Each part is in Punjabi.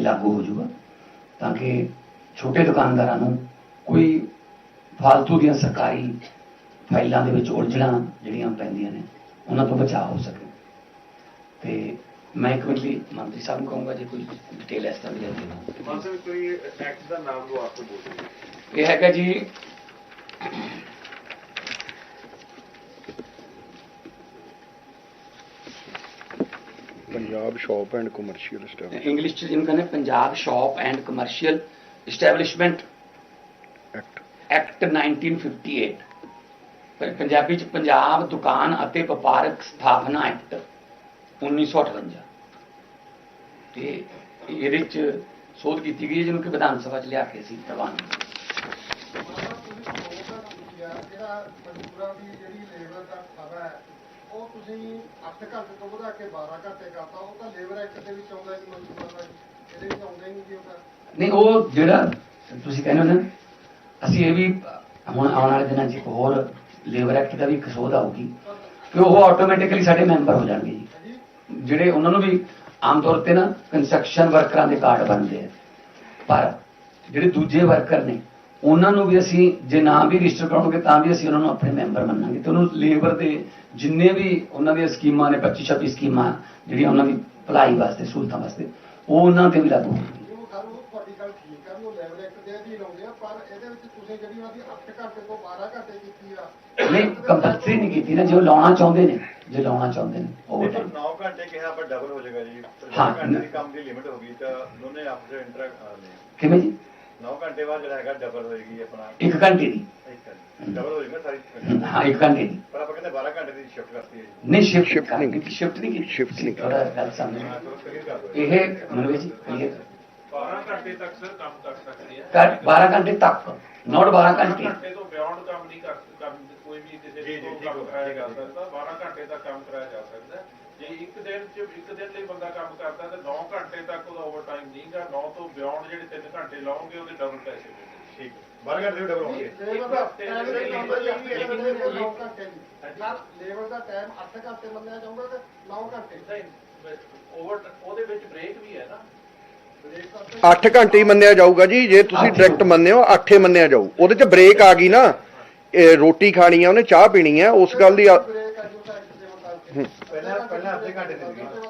ਤੇ ਲਾਗੂ ਹੋ ਜਾਊਗਾ ਤਾਂ ਕਿ ਛੋਟੇ ਦੁਕਾਨਦਾਰਾਂ ਨੂੰ ਕੋਈ ਫालतू ਦੀਆਂ ਸਰਕਾਰੀ ਫਾਈਲਾਂ ਦੇ ਵਿੱਚ ਉਲਝਣਾ ਜਿਹੜੀਆਂ ਪੈਂਦੀਆਂ ਨੇ ਉਹਨਾਂ ਤੋਂ ਬਚਾਅ ਹੋ ਸਕੇ। ਤੇ ਮੈਂ ਇੱਕ ਵਾਰੀ ਮੰਤਰੀ ਸਾਹਿਬ ਨੂੰ ਕਹੂੰਗਾ ਜੇ ਕੋਈ ਡਿਟੇਲ ਇਸ ਤਰ੍ਹਾਂ ਦੀ ਹੈ ਮਾਨ ਸਾਹਿਬ ਕੋਈ ਐਕਟ ਦਾ ਨਾਮ ਲੋ ਆਪਕੋ ਬੋਲ ਇਹ ਹੈਗਾ ਜੀ Punjab shop and commercial establishment English ਚ ਜਿਹਨੂੰ ਕਹਿੰਦੇ Punjab shop and commercial establishment act act 1958 ਪਰ ਪੰਜਾਬੀ ਚ ਪੰਜਾਬ ਦੁਕਾਨ ਅਤੇ ਵਪਾਰਕ ਸਥਾਪਨਾ ਐਕਟ 1958 ਤੇ ਇਹਦੇ ਚ ਸੋਧ ਕੀਤੀ ਗਈ ਜਿਹਨੂੰ ਕਿ ਵਿਧਾਨ ਸਭਾ ਚ ਲਿਆ ਕੇ ਅਸੀਂ ਪ੍ਰਵਾਨ ਜਿਹੜਾ ਮਜ਼ਦੂਰਾਂ ਦੀ ਜਿਹੜੀ ਲੇਬਰ ਦਾ ਖਾਤਾ ਹੈ ਉਹ ਤੁਸੀਂ 8 ਘੰਟੇ ਤੋਂ ਵਧਾ ਕੇ 12 ਘੰਟੇ ਕਰਤਾ ਉਹ ਤਾਂ ਲੇਬਰ ਐਕਟ ਦੇ ਵਿੱਚ ਆਉਂਦਾ ਜੀ ਮਜ਼ਦੂਰਾਂ ਦਾ ਇਹਦੇ ਵਿੱਚ ਆਉਂਦਾ ਹੀ ਨਹੀਂ ਜੀ ਉਹ ਤਾਂ। ਨਹੀਂ ਉਹ ਜਿਹੜਾ ਤੁਸੀਂ ਕਹਿੰਦੇ ਹੋ ਨਾ ਅਸੀਂ ਇਹ ਵੀ ਹੁਣ ਆਉਣ ਵਾਲੇ ਦਿਨਾਂ 'ਚ ਇੱਕ ਹੋਰ ਲੇਬਰ ਐਕਟ ਦਾ ਵੀ ਇੱਕ ਸੋਧ ਆਊਗੀ ਕਿ ਉਹ ਆਟੋਮੈਟਿਕਲੀ ਸਾਡੇ ਮੈਂਬਰ ਹੋ ਜਾਣਗੇ ਜੀ। ਜਿਹੜੇ ਉਹਨਾਂ ਨੂੰ ਵੀ ਆਮ ਤੌਰ ਤੇ ਨਾ ਕੰਸਟਰਕਸ਼ਨ ਵਰਕਰਾਂ ਦੇ ਕਾਰਡ ਬਣਦੇ ਆ। ਪਰ ਜਿਹੜੇ ਦੂਜੇ ਵਰਕਰ ਨੇ ਉਹਨਾਂ ਨੂੰ ਵੀ ਅਸੀਂ ਜੇ ਨਾ ਵੀ ਰਜਿਸਟਰ ਕਰਾਉਣਗੇ ਤਾਂ ਵੀ ਅਸੀਂ ਉਹਨਾਂ ਨੂੰ ਆਪਣੇ ਮੈਂਬਰ ਮੰਨਾਂਗੇ। ਤੇ ਉਹਨੂੰ ਲੇਬਰ ਦੇ ਜਿੰਨੇ ਵੀ ਉਹਨਾਂ ਦੀਆਂ ਸਕੀਮਾਂ ਨੇ 25 26 ਸਕੀਮਾਂ ਜਿਹੜੀਆਂ ਉਹਨਾਂ ਦੀ ਭਲਾਈ ਵਾਸਤੇ ਸਹੂਲਤਾਂ ਵਾਸਤੇ ਉਹ ਉਹਨਾਂ ਤੇ ਵੀ ਲਾਗੂ ਹੋਣਗੀਆਂ। ਉਹ ਸਰ ਉਹ ਤੁਹਾਡੀ ਗੱਲ ਠੀਕ ਹੈ ਵੀ ਉਹ ਲੇਬਰ ਐਕਟ ਦੇ ਅਧੀਨ ਆਉਂਦੇ ਆ ਪਰ ਇਹਦੇ ਵਿੱਚ ਤੁਸੀਂ ਜਿਹੜੀ ਉਹਨਾਂ ਦੀ 8 ਘੰਟੇ ਤੋਂ 12 ਘੰਟੇ ਕੀਤੀ ਆ ਨਹੀਂ ਕੰਪਲਸਰੀ ਨਹੀਂ ਕੀਤੀ ਨਾ ਜੇ ਉਹ ਲਾਉਣਾ ਚਾਹੁੰਦੇ ਨੇ ਜੇ ਲਾਉਣਾ ਚਾਹੁੰਦੇ ਨੇ ਉਹ ਦੇਖੋ 9 ਘੰਟੇ ਕਿਹਾ ਆਪਾਂ ਡਬਲ ਹੋ ਜਾਏਗਾ ਜੀ। ਹਾਂ। 9 ਘੰਟੇ ਦੀ ਕੰਮ ਦੀ ਲਿਮਿਟ ਹੋ ਗਈ ਤਾਂ ਦੋਨੇ ਆਪਸ ਵਿੱਚ ਇੰਟਰ ਕਿਵੇਂ ਜੀ? 9 ਘੰਟੇ ਬਾਅਦ ਜਿਹੜਾ ਹੈਗਾ ਡਬਲ ਹੋਏਗੀ ਆਪਣਾ। ਇੱਕ ਘੰਟੇ ਦੀ। ਡਬਲ ਹੋ ਜਾਏਗਾ ਸਾਰੀ ਹਾਂ ਇੱਕ ਘੰਟੇ ਦੀ। ਪਰ ਆਪਾਂ ਕਹਿੰਦੇ 12 ਘੰਟੇ ਦੀ ਸ਼ਿਫਟ ਕਰਤੀ ਹੈ ਜੀ। ਨਹੀਂ ਸ਼ਿਫਟ Shift ਨਹੀਂ ਕੀਤੀ। ਸ਼ਿਫਟ ਨਹੀਂ ਕੀਤੀ। Shift ਨਹੀਂ ਕੀਤੀ। ਥੋੜਾ ਗੱਲ ਸਮਝ। ਹਾਂ ਚਲੋ ਕਲੀਅਰ ਕਰ ਦਿਓ। ਇਹ ਮਨਵੇ ਜੀ clear 12 ਘੰਟੇ ਤੱਕ ਸਰ ਕੰਮ ਕਰ ਸਕਦੇ ਆ ਕਰ 12 ਘੰਟੇ ਤੱਕ ਨੋਟ 12 ਘੰਟੇ। ਘੰਟੇ ਤੋਂ ਬਿਯੋਂਡ ਕੰਮ ਨਹੀਂ ਕਰ ਕਰ ਕੋਈ ਵੀ ਕਿਸੇ ਜੀ, ਜੀ, ਤੋਂ ਠੀਕ ਕੰਮ ਹੋ- ਕਰਾਇਆ ਠੀਕ ਜਾ ਹੋ- ਸਕਦਾ 12 ਘੰਟੇ ਤੱਕ ਕੰਮ ਕਰਾਇਆ ਜਾ ਸਕਦਾ ਹੈ। ਜੇ ਇੱਕ ਦਿਨ ਚ ਇੱਕ ਦਿਨ ਲਈ ਬੰਦਾ ਕੰਮ ਕਰਦਾ ਤਾਂ 9 ਘੰਟੇ ਤੱਕ ਉਹਦਾ ਓਵਰਟਾਈਮ ਨਹੀਂਗਾ। 9 ਤੋਂ ਬਿਯੋਂਡ ਜਿਹੜੇ 3 ਘੰਟੇ ਲਾਉਂਗੇ ਉਹਦੇ ਡਬਲ ਪੈਸੇ ਮਿਲਣਗੇ ਠੀਕ 12 ਘੰਟੇ ਡਬਲ ਹੋਣਗੇ। ਲੇਬਰ ਦਾ ਟਾਈਮ ਇਹ ਆਉਂਦਾ ਜੀ ਵੀ ਇੱਕ ਦਿਨ ਦੇ 9 ਘੰਟੇ ਜੀ ਸਰ ਲੇਬਰ ਦਾ ਟਾਈਮ 8 ਘੰਟੇ ਮੰਨਿਆ ਜਾਊਗਾ ਤੇ 9 ਘੰਟੇ। ਨਹੀਂ ਓਵਰ ਉਹਦੇ ਵਿੱਚ ਬ੍ਰੇਕ ਵੀ ਹੈ ਨਾ। ਬ੍ਰੇਕ ਕਰਕੇ 8 ਘੰਟੇ ਹੀ ਮੰਨਿਆ ਜਾਊਗਾ ਜੀ ਜੇ ਤੁਸੀਂ ਅੱਠ। ਡਾਇਰੈਕਟ ਮੰਨਦੇ ਹੋ 8 ਹੀ ਮੰਨਿਆ ਜਾਊ। ਉਹਦੇ ਚ ਬ੍ਰੇਕ ਆ ਗਈ ਨਾ ਰੋਟੀ ਖਾਣੀ ਆ ਉਹਨੇ ਚਾਹ ਪੀਣੀ ਆ ਉਸ ਗੱਲ ਦੀ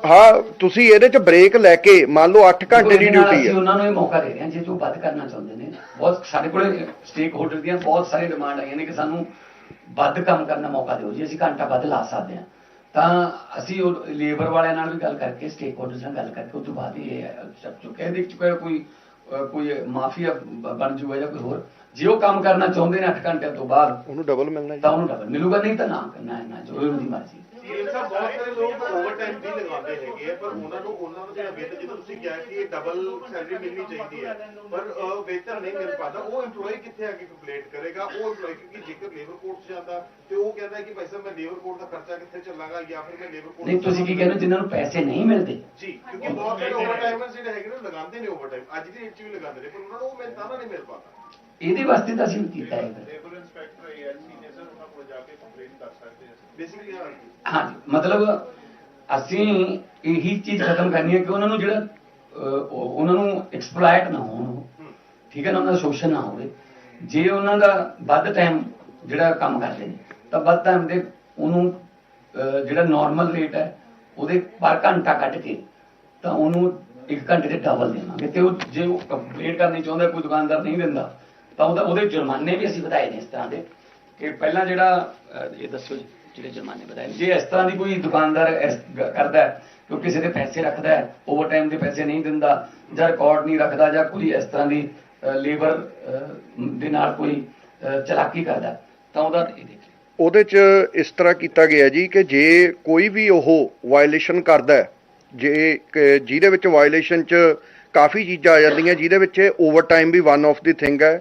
ਹਾਂ ਤੁਸੀਂ ਇਹਦੇ ਚ ਬ੍ਰੇਕ ਲੈ ਕੇ ਮੰਨ ਲਓ 8 ਘੰਟੇ ਦੀ ਡਿਊਟੀ ਅਸੀਂ ਹੈ ਉਹਨਾਂ ਨੂੰ ਇਹ ਮੌਕਾ ਦੇ ਰਹੇ ਹਾਂ ਜੇ ਜੋ ਵੱਧ ਕਰਨਾ ਚਾਹੁੰਦੇ ਨੇ। ਬਹੁਤ ਸਾਡੇ ਕੋਲੇ ਸਟੇਕ ਹੋਲਡਰ ਦੀਆਂ ਬਹੁਤ ਸਾਰੀ ਡਿਮਾਂਡ ਆਈਆਂ ਨੇ ਕਿ ਸਾਨੂੰ ਵੱਧ ਕੰਮ ਕਰਨ ਦਾ ਮੌਕਾ ਦਿਓ। ਜੀ ਅਸੀਂ ਘੰਟਾ ਵੱਧ ਲਾ ਸਕਦੇ ਹਾਂ ਤਾਂ ਅਸੀਂ ਉਹ ਲੇਬਰ ਵਾਲਿਆਂ ਨਾਲ ਵੀ ਗੱਲ ਕਰਕੇ ਸਟੇਕ ਹੋਲਡਰਸ ਨਾਲ ਗੱਲ ਕਰਕੇ ਉਸ ਤੋਂ ਬਾਅਦ ਇਹ ਸਭ ਚੁੱਕਿਆ ਦੇਖ ਚੁੱਕਿਆ ਕੋਈ ਕੋਈ ਮਾਫੀਆ ਬਣ ਜੂਗਾ ਜਾਂ ਕੋਈ ਹੋਰ। ਜੇ ਉਹ ਕੰਮ ਕਰਨਾ ਚਾਹੁੰਦੇ ਨੇ 8 ਘੰਟਿਆਂ ਤੋਂ ਬਾਅਦ ਉਹਨੂੰ ਡਬਲ ਮਿਲਣਾ ਤਾਂ ਉਹਨੂੰ ਡਬਲ ਮਿਲੂਗਾ ਨਹੀਂ ਤਾਂ ਨਾ ਕਰਨਾ ਹੈ ਨਾ ਜੋ ਉਹਦੀ ਮਰਜ਼ੀ ਇਹ ਸਭ ਬਹੁਤ ਸਾਰੇ ਲੋਕ ਓਵਰਟਾਈਮ ਵੀ ਲਗਾਉਂਦੇ ਹੈਗੇ ਪਰ ਉਹਨਾਂ ਨੂੰ ਉਹਨਾਂ ਨੂੰ ਜਿਹੜਾ ਵੇਤਨ ਜਦੋਂ ਤੁਸੀਂ ਕਿਹਾ ਕਿ ਇਹ ਡਬਲ ਸੈਲਰੀ ਮਿਲਣੀ ਚਾਹੀਦੀ ਹੈ ਪਰ ਵੇਤਨ ਨਹੀਂ ਮਿਲ ਪਾਦਾ ਉਹ EMPLOYE ਕਿੱਥੇ ਆ ਕੇ ਕੰਪਲੇਂਟ ਕਰੇਗਾ? ਉਹ EMPLOYE ਕਿਉਂਕਿ ਜੇਕਰ ਲੇਬਰ ਕੋਰਟ 'ਚ ਜਾਂਦਾ ਤੇ ਉਹ ਕਹਿੰਦਾ ਹੈ ਕਿ ਭਾਈ ਸਾਹਿਬ ਮੈਂ ਲੇਬਰ ਕੋਰਟ ਦਾ ਖਰਚਾ ਕਿੱਥੇ ਚੱਲਾਂਗਾ ਜਾਂ ਫਿਰ ਮੈਂ ਲੇਬਰ ਕੋਰਟ ਨਹੀਂ ਤੁਸੀਂ ਕੀ ਕਹਿੰਦੇ ਹੋ? ਜਿਨ੍ਹਾਂ ਨੂੰ ਪੈਸੇ ਨਹੀਂ ਮਿਲਦੇ। ਜੀ ਕਿਉਂਕਿ ਬਹੁਤ ਸਾਰੇ ਓਵਰਟਾਈਮਰਸ ਜਿਹੜੇ ਹੈਗੇ ਨੇ ਲਗਾਉਂਦੇ ਨੇ ਓਵਰਟਾਈਮ ਅੱਜ ਦੀ ਡੇਟ 'ਚ ਵੀ ਲਗਾਉਂਦੇ ਨੇ ਪਰ ਉਹਨਾਂ ਨੂੰ ਉਹ ਮਿਹਨਤਾਨਾ ਨਹੀਂ ਮਿਲ ਪਾਦਾ ਇਹਦੇ ਵਾਸਤੇ ਤਾਂ ਅਸੀਂ ਕੀਤਾ ਹੈ। ਫਿਰ। ਲੇਬਰ ਇੰਸਪੈਕਟਰ ਏਐਲਸੀ ਨੇ ਸਰ ਉਹਨਾਂ ਕੋਲ ਜਾ ਕੇ ਕੰਪਲੇਂਟ ਕਰ ਸਕਦੇ ਆ। ਬੇਸਿਕਲੀ ਹਾਂਜੀ। ਮਤਲਬ ਅਸੀਂ ਇਹੀ ਚੀਜ਼ ਖਤਮ ਕਰਨੀ ਹੈ ਕਿ ਉਹਨਾਂ ਨੂੰ ਜਿਹੜਾ ਉਹਨਾਂ ਨੂੰ ਐਕਸਪਲੋਇਟ ਨਾ ਹੋਣ। ਠੀਕ ਹੈ ਨਾ ਉਹਨਾਂ ਦਾ ਸ਼ੋਸ਼ਣ ਨਾ ਹੋਵੇ। ਜੇ ਉਹਨਾਂ ਦਾ ਵੱਧ ਟਾਈਮ ਜਿਹੜਾ ਕੰਮ ਕਰਦੇ ਨੇ ਤਾਂ ਵੱਧ ਟਾਈਮ ਦੇ ਉਹਨੂੰ ਜਿਹੜਾ ਨਾਰਮਲ ਰੇਟ ਹੈ ਉਹਦੇ ਪਰ ਘੰਟਾ ਕੱਢ ਕੇ ਤਾਂ ਉਹਨੂੰ ਇੱਕ ਘੰਟੇ ਦੇ ਡਬਲ ਦੇਵਾਂਗੇ। ਤੇ ਉਹ ਜੇ ਉਹ ਕੰਪਲੀਟ ਕਰਨੀ ਚਾਹੁੰਦਾ ਕੋਈ ਦੁਕਾਨਦਾਰ ਨਹੀਂ ਦਿੰਦਾ ਤਾਂ ਉਹਦਾ ਉਹਦੇ ਜੁਰਮਾਨੇ ਵੀ ਅਸੀਂ ਵਧਾਏ ਨੇ ਇਸ ਤਰ੍ਹਾਂ ਦੇ। ਕਿ ਪਹਿਲਾਂ ਜਿਹੜਾ ਇਹ ਦੱਸੋ ਜੀ, ਜਿਹੜੇ ਜੁਰਮਾਨੇ ਵਧਾਏ ਜੇ ਇਸ ਤਰ੍ਹਾਂ ਦੀ ਕੋਈ ਦੁਕਾਨਦਾਰ ਕਰਦਾ ਹੈ ਕਿ ਕਿਸੇ ਦੇ ਪੈਸੇ ਰੱਖਦਾ ਹੈ ਓਵਰ ਟਾਈਮ ਦੇ ਪੈਸੇ ਨਹੀਂ ਦਿੰਦਾ ਜਾਂ ਰਿਕਾਰਡ ਨਹੀਂ ਰੱਖਦਾ ਜਾਂ ਕੋਈ ਇਸ ਤਰ੍ਹਾਂ ਦੀ ਲੇਬਰ ਦੇ ਨਾਲ ਕੋਈ ਚਲਾਕੀ ਕਰਦਾ ਤਾਂ ਉਹਦਾ ਇਹ ਦੇਖਿਓ। ਉਹਦੇ ਚ ਇਸ ਤਰ੍ਹਾਂ ਕੀਤਾ ਗਿਆ ਜੀ ਕਿ ਜੇ ਕੋਈ ਵੀ ਉਹ ਵਾਇਲੇਸ਼ਨ ਕਰਦਾ ਜੇ ਜਿਹਦੇ ਵਿੱਚ ਵਾਇਲੇਸ਼ਨ ਚ ਕਾਫੀ ਚੀਜ਼ਾਂ ਆ ਜਾਂਦੀਆਂ ਜਿਹਦੇ ਵਿੱਚ ਓਵਰਟਾਈਮ ਵੀ ਵਨ ਆਫ ਦੀ ਥਿੰਗ ਹੈ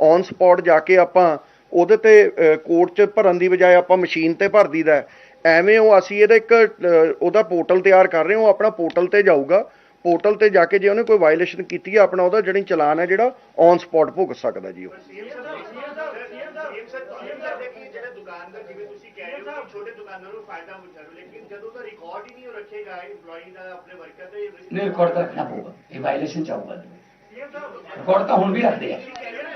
ਔਨ ਸਪੌਟ ਜਾ ਕੇ ਆਪਾਂ ਉਹਦੇ ਤੇ ਕੋਰਟ 'ਚ ਭਰਨ ਦੀ ਬਜਾਏ ਆਪਾਂ ਮਸ਼ੀਨ ਤੇ ਭਰ ਦਈਦਾ ਐਵੇਂ ਉਹ ਅਸੀਂ ਇਹਦਾ ਇੱਕ ਉਹਦਾ ਪੋਰਟਲ ਤਿਆਰ ਕਰ ਰਹੇ ਹਾਂ, ਉਹ ਆਪਣਾ ਪੋਰਟਲ ਤੇ ਜਾਊਗਾ। ਪੋਰਟਲ ਤੇ ਜਾ ਕੇ ਜੇ ਉਹਨੇ ਕੋਈ ਵਾਇਲੇਸ਼ਨ ਕੀਤੀ ਹੈ ਆਪਣਾ ਉਹਦਾ ਜਿਹੜੀ ਚਲਾਨ ਹੈ ਜਿਹੜਾ ਔਨ ਸਪੌਟ ਭੁਗਤ ਸਕਦਾ ਜੀ ਉਹ। ਛੋਟੇ ਦੁਕਾਨਦਾਰਾਂ ਨੂੰ ਫਾਇਦਾ ਹੁੰਦਾ ਲੇਕਿਨ ਜਦੋਂ ਦਾ ਰਿਕਾਰਡ ਹੀ ਨਹੀਂ ਰੱਖੇਗਾ EMPLOYEE ਦਾ ਆਪਣੇ ਵਰਕਰ ਦਾ ਨਹੀਂ ਰਿਕਾਰਡ ਤਾਂ ਰੱਖਣਾ ਪਊਗਾ। ਇਹ ਵਾਇਲੇਸ਼ਨ ਚ ਰਿਕਾਰਡ ਤਾਂ ਹੁਣ ਵੀ ਰੱਖਦੇ ਆ।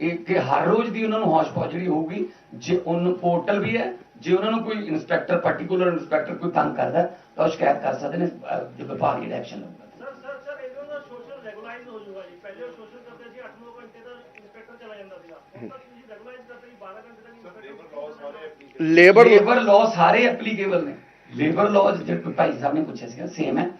ਇਹ ਕਿ ਹਰ ਰੋਜ਼ ਦੀ ਉਹਨਾਂ ਨੂੰ ਹੌਸ਼ ਪੌਸ਼ ਜਿਹੜੀ ਹੋਊਗੀ ਜੇ ਉਹਨੂੰ ਪੋਰਟਲ ਵੀ ਹੈ ਜੇ ਉਹਨਾਂ ਨੂੰ ਕੋਈ ਇੰਸਪੈਕਟਰ ਪਾਰਟਿਕੂਲਰ ਇੰਸਪੈਕਟਰ ਕੋਈ ਤੰਗ ਕਰਦਾ ਤਾਂ ਉਹ ਸ਼ਿਕਾਇਤ ਕਰ ਸਕਦੇ ਨੇ ਜੇ ਵਿਭਾਗ ਜਿਹੜਾ ਐਕਸ਼ਨ ਲਊਗਾ ਸਰ ਸਰ ਸਰ ਇਹਨਾਂ ਦਾ ਸੋਸ਼ਲ ਰੈਗੂਲਾਈਜ਼ ਹੋ ਜਾਊਗਾ ਜੀ। ਪਹਿਲੇ ਸੋਸ਼ਲ ਕਰਦੇ ਸੀ 8-9 ਘੰਟੇ ਦਾ ਇੰਸਪੈਕਟਰ ਚਲਾ ਜਾਂਦਾ ਸੀਗਾ। ਹੁਣ ਤਾਂ ਤੁਸੀਂ ਰੈਗੂਲਾਈਜ਼ ਕਰਦੇ ਜੀ 12 ਘੰਟੇ ਦਾ ਇੰਸਪੈਕਟਰ ਲੇਬਰ ਲੇਬਰ ਲਾਅ ਸਾਰੇ ਐਪਲੀਕੇਬਲ ਨੇ। ਲੇਬਰ ਲਾਅਜ਼ ਜਿਹੜੇ ਭਾਈ ਸਾਹਿਬ ਨੇ ਪੁੱਛਿਆ ਸੀਗਾ ਸੇਮ ਹੈ।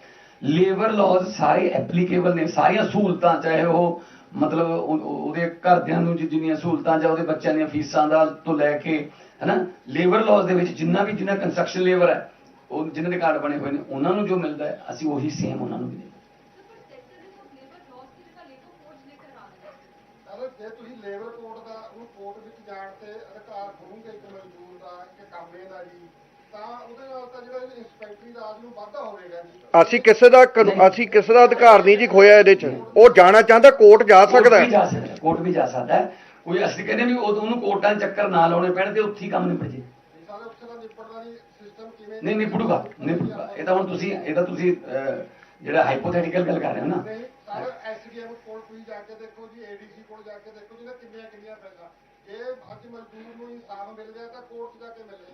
ਲੇਬਰ ਲਾਅਜ਼ ਸਾਰੇ ਐਪਲੀਕੇਬਲ ਨੇ ਸਾਰੀਆਂ ਸਹੂਲਤਾਂ ਚਾਹੇ ਉਹ ਮਤਲਬ ਉਹਦੇ ਘਰਦਿਆਂ ਨੂੰ ਜਿੰਨੀਆਂ ਸਹੂਲਤਾਂ ਜਾਂ ਉਹਦੇ ਬੱਚਿਆਂ ਦੀਆਂ ਫੀਸਾਂ ਦਾ ਤੋਂ ਲੈ ਕੇ, ਹਨਾ ਲੇਬਰ ਲਾਜ਼ ਦੇ ਵਿੱਚ ਜਿੰਨਾ ਵੀ ਜਿੰਨਾ ਕੰਸਟਰਕਸ਼ਨ ਲੇਬਰ ਹੈ, ਉਹ ਜਿਨ੍ਹਾਂ ਦੇ ਕਾਰਡ ਬਣੇ ਹੋਏ ਨੇ, ਉਹਨਾਂ ਨੂੰ ਜੋ ਮਿਲਦਾ ਹੈ, ਅਸੀਂ ਉਹੀ ਸੇਮ ਉਹਨਾਂ ਨੂੰ ਵੀ ਤਾਂ ਉਹਦੇ ਨਾਲ ਤਾਂ ਜਿਹੜਾ ਇੰਸਪੈਕਟਰੀ ਰਾਜ ਨੂੰ ਵਾਧਾ ਹੋਵੇਗਾ ਜੀ। ਅਸੀਂ ਕਿਸੇ ਦਾ ਕਾਨੂੰ- ਅਸੀਂ ਕਿਸੇ ਦਾ ਅਧਿਕਾਰ ਨਹੀਂ ਜੀ ਖੋਇਆ ਇਹਦੇ 'ਚ। ਉਹ ਜਾਣਾ ਚਾਹੁੰਦਾ ਕੋਰਟ ਜਾ ਸਕਦਾ ਕੋਰਟ ਵੀ ਜਾ ਹੈ। ਸਕਦਾ ਹੈ, ਕੋਰਟ ਵੀ ਜਾ ਸਕਦਾ ਹੈ। ਕੋਈ ਅਸੀਂ ਕਹਿੰਦੇ ਵੀ ਉਹ- ਉਹਨੂੰ ਕੋਰਟਾਂ 'ਚ ਚੱਕਰ ਨਾ ਲਾਉਣੇ ਪੈਣ ਤੇ ਉੱਥੇ ਹੀ ਕੰਮ ਨਿਪਟ ਜੇ। ਸਾਰੇ ਉੱਥੇ ਦਾ ਨਿਪਟਦਾ ਨਹੀਂ ਸਿਸਟਮ ਕਿਵੇਂ ਨਹੀਂ ਨਿਪੜੂਗਾ ਨਿਪੜੂਗਾ ਇਹ ਤਾਂ ਹੁਣ ਤੁਸੀਂ ਇਹ ਤਾਂ ਤੁਸੀਂ ਅਹ, ਜਿਹੜਾ ਹਾਈਪੋਥੈਟੀਕਲ ਗੱਲ ਕਰ ਰਹੇ ਹੋ ਨਾ। ਨਹੀਂ ਸਾਰੇ ਐਸਡੀਐਮ ਕੋਲ ਤੁਸੀਂ ਜਾ ਕੇ ਦੇਖੋ ਜੀ ਏਡੀਸੀ ਕੋਲ ਜਾ ਕੇ ਦੇਖੋ ਜਿਹਨੇ ਕਿੰਨੀਆਂ ਕਿੰਨੀਆਂ ਪੈਸਾ। ਜੇ ਅੱਜ ਮਜ਼ਦੂਰ ਨੂੰ ਇਨਸਾਫ ਮਿਲ ਗਿਆ ਤਾਂ ਕੋਰਟ 'ਚ ਜਾ ਕੇ ਮਿਲੇ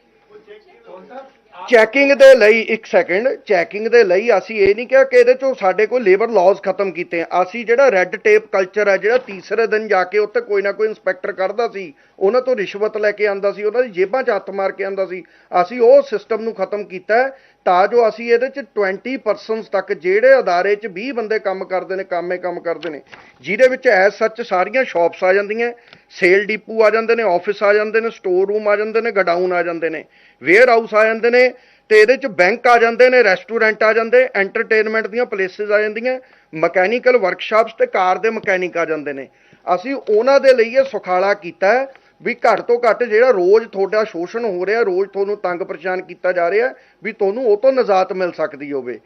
ਚੈਕਿੰਗ ਦੇ ਲਈ ਇੱਕ ਸੈਕਿੰਡ ਚੈਕਿੰਗ ਦੇ ਲਈ ਅਸੀਂ ਇਹ ਨਹੀਂ ਕਿਹਾ ਕਿ ਇਹਦੇ ਚੋਂ ਸਾਡੇ ਕੋਲ ਲੇਬਰ ਲਾਜ਼ ਖਤਮ ਕੀਤੇ ਆ। ਅਸੀਂ ਜਿਹੜਾ ਰੈੱਡ ਟੇਪ ਕਲਚਰ ਹੈ ਜਿਹੜਾ ਤੀਸਰੇ ਦਿਨ ਜਾ ਕੇ ਉੱਥੇ ਕੋਈ ਨਾ ਕੋਈ ਇਨਸਪੈਕਟਰ ਕਰਦਾ ਸੀ, ਉਹਨਾਂ ਤੋਂ ਰਿਸ਼ਵਤ ਲੈ ਕੇ ਆਂਦਾ ਸੀ, ਉਹਨਾਂ ਦੀ ਜੇਬਾਂ 'ਚ ਹੱਥ ਮਾਰ ਕੇ ਆਂਦਾ ਸੀ। ਅਸੀਂ ਉਹ ਸਿਸਟਮ ਨੂੰ ਖਤਮ ਕੀਤਾ ਤਾਂ ਜੋ ਅਸੀਂ ਇਹਦੇ 'ਚ 20 ਪਰਸਨਸ ਤੱਕ ਜਿਹੜੇ ਅਦਾਰੇ 'ਚ 20 ਬੰਦੇ ਕੰਮ ਕਰਦੇ ਨੇ, ਕੰਮੇ ਕੰਮ ਕਰਦੇ ਨੇ, ਜਿਹਦੇ ਵਿੱਚ ਐਸ ਸੱਚ ਸਾਰੀਆਂ ਸ਼ਾਪਸ ਆ ਜਾਂਦੀਆਂ। ਸੇਲ ਡਿਪੂ ਆ ਜਾਂਦੇ ਨੇ, ਆਫਿਸ ਆ ਜਾਂਦੇ ਨੇ ਸਟੋਰ ਰੂਮ ਆ ਜਾਂਦੇ ਨੇ, ਗਡਾਊਨ ਆ ਜਾਂਦੇ ਨੇ ਵੇਅਰ ਹਾਊਸ ਆ ਜਾਂਦੇ ਨੇ ਤੇ ਇਹਦੇ 'ਚ ਬੈਂਕ ਆ ਜਾਂਦੇ ਨੇ ਰੈਸਟੋਰੈਂਟ ਆ ਜਾਂਦੇ ਐਂਟਰਟੇਨਮੈਂਟ ਦੀਆਂ ਪਲੇਸਿਸ ਆ ਜਾਂਦੀਆਂ ਮਕੈਨੀਕਲ ਵਰਕਸ਼ਾਪਸ ਤੇ ਕਾਰ ਦੇ ਮਕੈਨਿਕ ਆ ਜਾਂਦੇ ਨੇ। ਅਸੀਂ ਉਹਨਾਂ ਦੇ ਲਈ ਇਹ ਸੁਖਾਲਾ ਕੀਤਾ ਵੀ ਘੱਟ ਤੋਂ ਘੱਟ ਜਿਹੜਾ ਰੋਜ਼ ਤੁਹਾਡਾ ਸ਼ੋਸ਼ਣ ਹੋ ਰਿਹਾ, ਰੋਜ਼ ਤੁਹਾਨੂੰ ਤੰਗ ਪਰੇਸ਼ਾਨ ਕੀਤਾ ਜਾ ਰਿਹਾ, ਵੀ ਤੁਹਾਨੂੰ ਉਹ ਤੋਂ ਨਜ਼ਾਤ ਮਿਲ ਸਕਦੀ ਹੋਵੇ।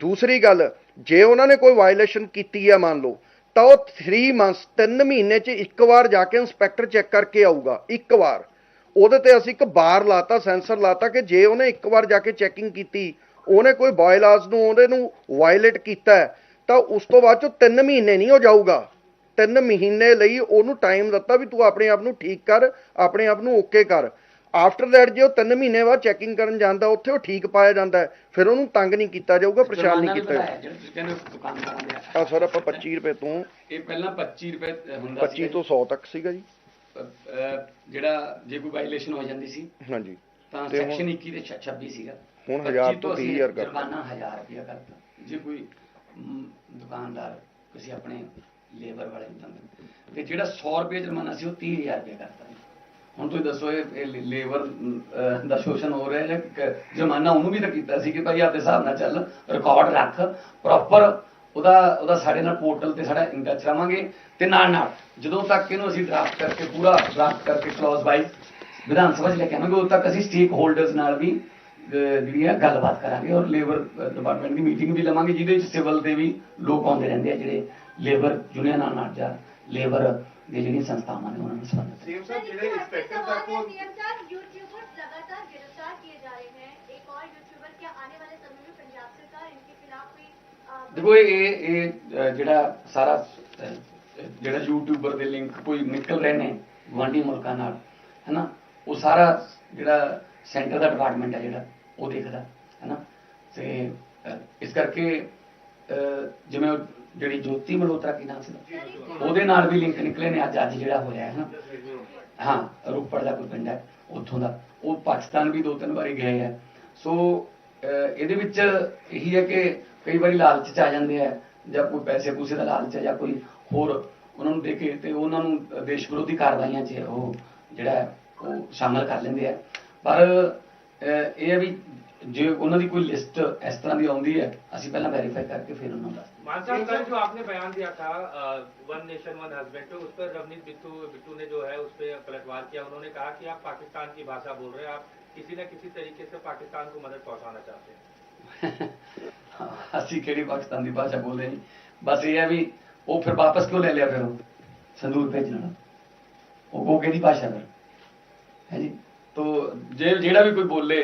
ਦੂਸਰੀ ਗੱਲ, ਜੇ ਉਹਨਾਂ ਨੇ ਕੋਈ ਵਾਇਲੇਸ਼ਨ ਕੀਤੀ ਹੈ ਮੰਨ ਲਓ ਤਾਂ ਉਹ 3 ਮੰਥਸ 3 ਮਹੀਨੇ 'ਚ ਇੱਕ ਵਾਰ ਜਾ ਕੇ ਇੰਸਪੈਕਟਰ ਚੈੱਕ ਕਰਕੇ ਆਊਗਾ, ਇੱਕ ਵਾਰ। ਉਹਦੇ ਤੇ ਅਸੀਂ ਇੱਕ ਬਾਰ ਲਾਤਾ ਸੈਂਸਰ ਲਾਤਾ ਕਿ ਜੇ ਉਹਨੇ ਇੱਕ ਵਾਰ ਜਾ ਕੇ ਚੈਕਿੰਗ ਕੀਤੀ, ਉਹਨੇ ਕੋਈ ਬਾਇਲਾਸ ਨੂੰ, ਉਹਦੇ ਨੂੰ ਵਾਇਲੇਟ ਕੀਤਾ ਤਾਂ ਉਸ ਤੋਂ ਬਾਅਦ ਚੋਂ 3 ਮਹੀਨੇ ਨਹੀਂ ਹੋ ਜਾਊਗਾ। 3 ਮਹੀਨੇ ਲਈ ਉਹਨੂੰ ਟਾਈਮ ਦਿੱਤਾ ਵੀ ਤੂੰ ਆਪਣੇ ਆਪ ਨੂੰ ਠੀਕ ਕਰ, ਆਪਣੇ ਆਪ ਨੂੰ ਓਕੇ ਕਰ। ਆਫਟਰ ਦੈਟ ਜੇ ਉਹ 3 ਮਹੀਨੇ ਬਾਅਦ ਚੈਕਿੰਗ ਕਰਨ ਜਾਂਦਾ ਉੱਥੇ ਉਹ ਠੀਕ ਪਾਇਆ ਜਾਂਦਾ ਫਿਰ ਉਹਨੂੰ ਤੰਗ ਨਹੀਂ ਕੀਤਾ ਜਾਊਗਾ ਪਰੇਸ਼ਾਨ ਨਹੀਂ ਕੀਤਾ ਜਾਊਗਾ। ਜਿਹੜਾ ਤੁਸੀਂ ਕਹਿੰਦੇ ਹੋ ਦੁਕਾਨਦਾਰਾਂ ਦੇ ਆ ਸਰ ਆਪਾਂ 25 ਰੁਪਏ ਤੋਂ ਇਹ ਪਹਿਲਾਂ 25 ਰੁਪਏ ਹੁੰਦਾ 25 ਤੋਂ 100 ਤੱਕ ਸੀਗਾ ਜੀ। ਜਿਹੜਾ ਜੇ ਕੋਈ ਵਾਇਲੇਸ਼ਨ ਹੋ ਜਾਂਦੀ ਸੀ ਹਾਂਜੀ। ਤਾਂ ਤੇ ਹੁਣ- ਸੈਕਸ਼ਨ 21 ਦੇ 26 ਸੀਗਾ। ਹੁਣ 25 ਹਜ਼ਾਰ ਤੋਂ ਅਸੀਂ 30,000 ਕਰਤਾ। ਜੁਰਮਾਨਾ 1000 ਰੁਪਇਆ ਕਰਤਾ ਜੇ ਕੋਈ ਦੁਕਾਨਦਾਰ ਕਿਸੇ ਆਪਣੇ ਲੇਬਰ ਵਾਲੇ ਨੂੰ ਤੰਗ ਤੇ ਜਿਹੜਾ 100 ਰੁਪਏ ਜੁਰਮਾਨਾ ਸੀ ਉਹ 30000 ਰੁਪਇਆ ਕਰਤਾ ਹੁਣ ਤੁਸੀਂ ਦੱਸੋ ਇਹ ਲੇਬਰ ਦਾ ਸ਼ੋਸ਼ਣ ਹੋ ਰਿਹਾ ਹੈ ਕਿ ਜੁਰਮਾਨਾ ਉਹਨੂੰ ਵੀ ਤਾਂ ਕੀਤਾ ਸੀ ਕਿ ਭਾਈ ਆਪਦੇ ਹਿਸਾਬ ਨਾਲ ਚੱਲ ਰਿਕਾਰਡ ਰੱਖ ਪ੍ਰੋਪਰ ਉਹਦਾ ਉਹਦਾ ਸਾਡੇ ਨਾਲ ਪੋਰਟਲ ਤੇ ਸਾਡਾ ਇੰਟਚ ਚਲਾਵਾਂਗੇ ਤੇ ਨਾਲ ਨਾਲ ਜਦੋਂ ਤੱਕ ਇਹਨੂੰ ਅਸੀਂ ਡਰਾਫਟ ਕਰਕੇ ਪੂਰਾ ਡਰਾਫਟ ਕਰਕੇ ਕਲੌਜ਼ ਵਾਈਜ਼ ਵਿਧਾਨ ਸਭਾ 'ਚ ਲੈ ਕੇ ਆਵਾਂਗੇ, ਉਦੋਂ ਤੱਕ ਅਸੀਂ ਸਟੇਕ ਹੋਲਡਰਸ ਨਾਲ ਵੀ ਜਿਹੜੀ ਆ ਗੱਲਬਾਤ ਕਰਾਂਗੇ ਔਰ ਲੇਬਰ ਡਿਪਾਰਟਮੈਂਟ ਦੀ ਮੀਟਿੰਗ ਵੀ ਲਵਾਂਗੇ ਜਿਹਦੇ ਵਿੱਚ ਸਿਵਲ ਦੇ ਵੀ ਲੋਕ ਆਉਂਦੇ ਰਹਿੰਦੇ ਆ ਜਿਹੜੇ ਲੇਬਰ ਯੂਨੀਅਨਾਂ ਨਾਲ ਜਾਂ ਲੇਬਰ ਦੇ ਜਿਹੜੀਆਂ ਸੰਸਥਾਵਾਂ ਨੇ ਉਹਨਾਂ ਨਾਲ ਸੰਬੰਧਿਤ ਸੀਐਮ सर ਸਾਹਿਬ ਜਿਹੜੇ इसके हटके ਇੰਸਪੈਕਟਰ सवाल ਤੱਕ है ਉਹ सीएम साहब यूट्यूबर्स लगातार गिरफ्तार किए जा रहे हैं एक और यूट्यूबर क्या आने वाले समय में पंजाब सरकार इनके खिलाफ कोई अ, ਦੇਖੋ ਇਹ ਇਹ ਇਹ, ਅਹ, ਜਿਹੜਾ ਸਾਰਾ ਅਹ, ਜਿਹੜਾ ਯੂਟਿਊਬਰ ਦੇ ਲਿੰਕ ਕੋਈ ਨਿਕਲ ਰਹੇ ਨੇ ਗੁਆਂਢੀ ਮੁਲਕਾਂ ਨਾਲ ਹੈਨਾ ਉਹ ਸਾਰਾ ਜਿਹੜਾ ਸੈਂਟਰ ਦਾ ਡਿਪਾਰਟਮੈਂਟ ਹੈ ਜਿਹੜਾ ਉਹ ਦੇਖਦਾ ਹੈਨਾ ਤੇ ਅਹ, ਇਸ ਕਰਕੇ ਅਹ, ਜਿਵੇਂ ਉਹ ਜਿਹੜੀ ਜੋਤੀ ਮਲਹੋਤਰਾ ਕੀ ਨਾਮ ਸੀ? ਉਹਦੇ ਨਾਲ ਵੀ ਲਿੰਕ ਨਿਕਲੇ ਨੇ ਅੱਜ ਅੱਜ ਜਿਹੜਾ ਹੋਇਆ ਹੈ ਨਾ। ਹਾਂ ਰੋਪੜ ਦਾ ਕੋਈ ਪਿੰਡ ਹੈ ਉੱਥੋਂ ਦਾ। ਉਹ ਪਾਕਿਸਤਾਨ ਵੀ ਦੋ ਤਿੰਨ ਵਾਰੀ ਗਏ ਹੈ। ਸੋ ਇਹਦੇ ਵਿੱਚ ਇਹੀ ਹੈ ਕਿ ਕਈ ਵਾਰੀ ਲਾਲਚ ਚ ਆ ਜਾਂਦੇ ਆ ਜਾਂ ਕੋਈ ਪੈਸੇ ਪੂਸੇ ਦਾ ਲਾਲਚ ਹੈ ਜਾਂ ਕੋਈ ਹੋਰ ਉਹਨਾਂ ਨੂੰ ਦੇ ਕੇ ਤੇ ਉਹਨਾਂ ਨੂੰ ਦੇਸ਼ ਵਿਰੋਧੀ ਕਾਰਵਾਈਆਂ 'ਚ ਉਹ ਜਿਹੜਾ ਹੈ, ਉਹ ਸ਼ਾਮਲ ਕਰ ਲੈਂਦੇ ਆ ਪਰ ਅਹ, ਇਹ ਹੈ ਵੀ ਜੇ ਉਹਨਾਂ ਦੀ ਕੋਈ ਲਿਸਟ ਇਸ ਤਰ੍ਹਾਂ ਦੀ ਆਉਂਦੀ ਹੈ ਅਸੀਂ ਪਹਿਲਾਂ ਵੈਰੀਫਾਈ ਕਰਕੇ ਫਿਰ ਉਹਨਾਂ ਨੂੰ ਦੱਸ मान साहब कल जो आपने बयान दिया था वन नेशन वन हस्बैंड पे उस पर रवनीत बिट्टू बिट्टू ने जो है उस पर पलटवार किया उन्होंने कहा कि आप पाकिस्तान की भाषा बोल रहे हैं आप किसी न किसी तरीके से पाकिस्तान को मदद पहुंचाना चाहते हैं ਅਸੀਂ ਕਿਹੜੀ ਪਾਕਿਸਤਾਨ ਦੀ ਭਾਸ਼ਾ ਬੋਲਦੇ ਨਹੀਂ ਬਸ ਇਹ ਹੈ ਵੀ ਉਹ ਫਿਰ ਵਾਪਸ ਕਿਉਂ ਲੈ ਲਿਆ ਫਿਰ ਉਹ ਸੰਦੂਰ ਭੇਜਣ ਵਾਲਾ ਉਹ ਉਹ ਕਿਹਦੀ ਭਾਸ਼ਾ ਫਿਰ ਹੈ ਜੀ ਤੋ ਜੇ ਜਿਹੜਾ ਵੀ ਕੋਈ ਬੋਲੇ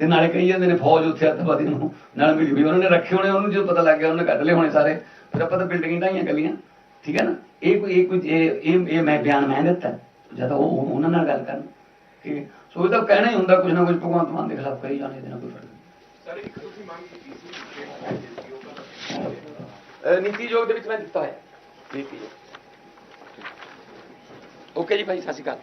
ਤੇ ਨਾਲੇ ਕਹੀ ਜਾਂਦੇ ਨੇ ਫੌਜ ਉੱਥੇ ਅੱਤਵਾਦੀ ਨੂੰ ਨਾਲ ਮਿਲੀ ਵੀ ਉਹਨਾਂ ਨੇ ਰੱਖੇ ਹੋਣੇ ਉਹਨੂੰ ਜਦੋਂ ਪਤਾ ਲੱਗ ਗਿਆ ਉਹਨੇ ਕੱਢ ਲਏ ਹੋਣੇ ਸਾਰੇ। ਫਿਰ ਆਪਾਂ ਤਾਂ ਬਿਲਡਿੰਗਾਂ ਢਾਈਆਂ ਕੱਲੀਆਂ ਠੀਕ ਹੈ ਨਾ? ਇਹ ਕੋਈ ਇਹ ਕੋਈ ਇਹ ਇਹ ਇਹ ਮੈਂ ਬਿਆਨ ਮੈਂ ਦਿੱਤਾ। ਜਦ ਉਹ ਉਹ ਉਹਨਾਂ ਨਾਲ ਗੱਲ ਕਰਨ ਕਿ ਸੋ ਇਹ ਤਾਂ ਕਹਿਣਾ ਹੀ ਹੁੰਦਾ ਕੁਝ ਨਾ ਕੁਝ ਭਗਵੰਤ ਮਾਨ ਦੇ ਖਿਲਾਫ ਕਹੀ ਜਾਣੇ ਇਹਦੇ ਨਾਲ ਕੋਈ ਫ਼ਰਕ ਨਹੀਂ। ਸਰ ਇੱਕ ਤੁਸੀਂ ਮੰਗ ਕੀਤੀ ਸੀ ਕਿ ਅਹ ਨੀਤੀ ਯੋਗ ਦੇ ਵਿੱਚ ਮੈਂ ਦਿੱਤਾ ਹੋਇਆ ਨੀਤੀ ਓਕੇ ਜੀ ਭਾਈ ਸਤਿ ਸ਼੍ਰੀ ਅਕਾਲ।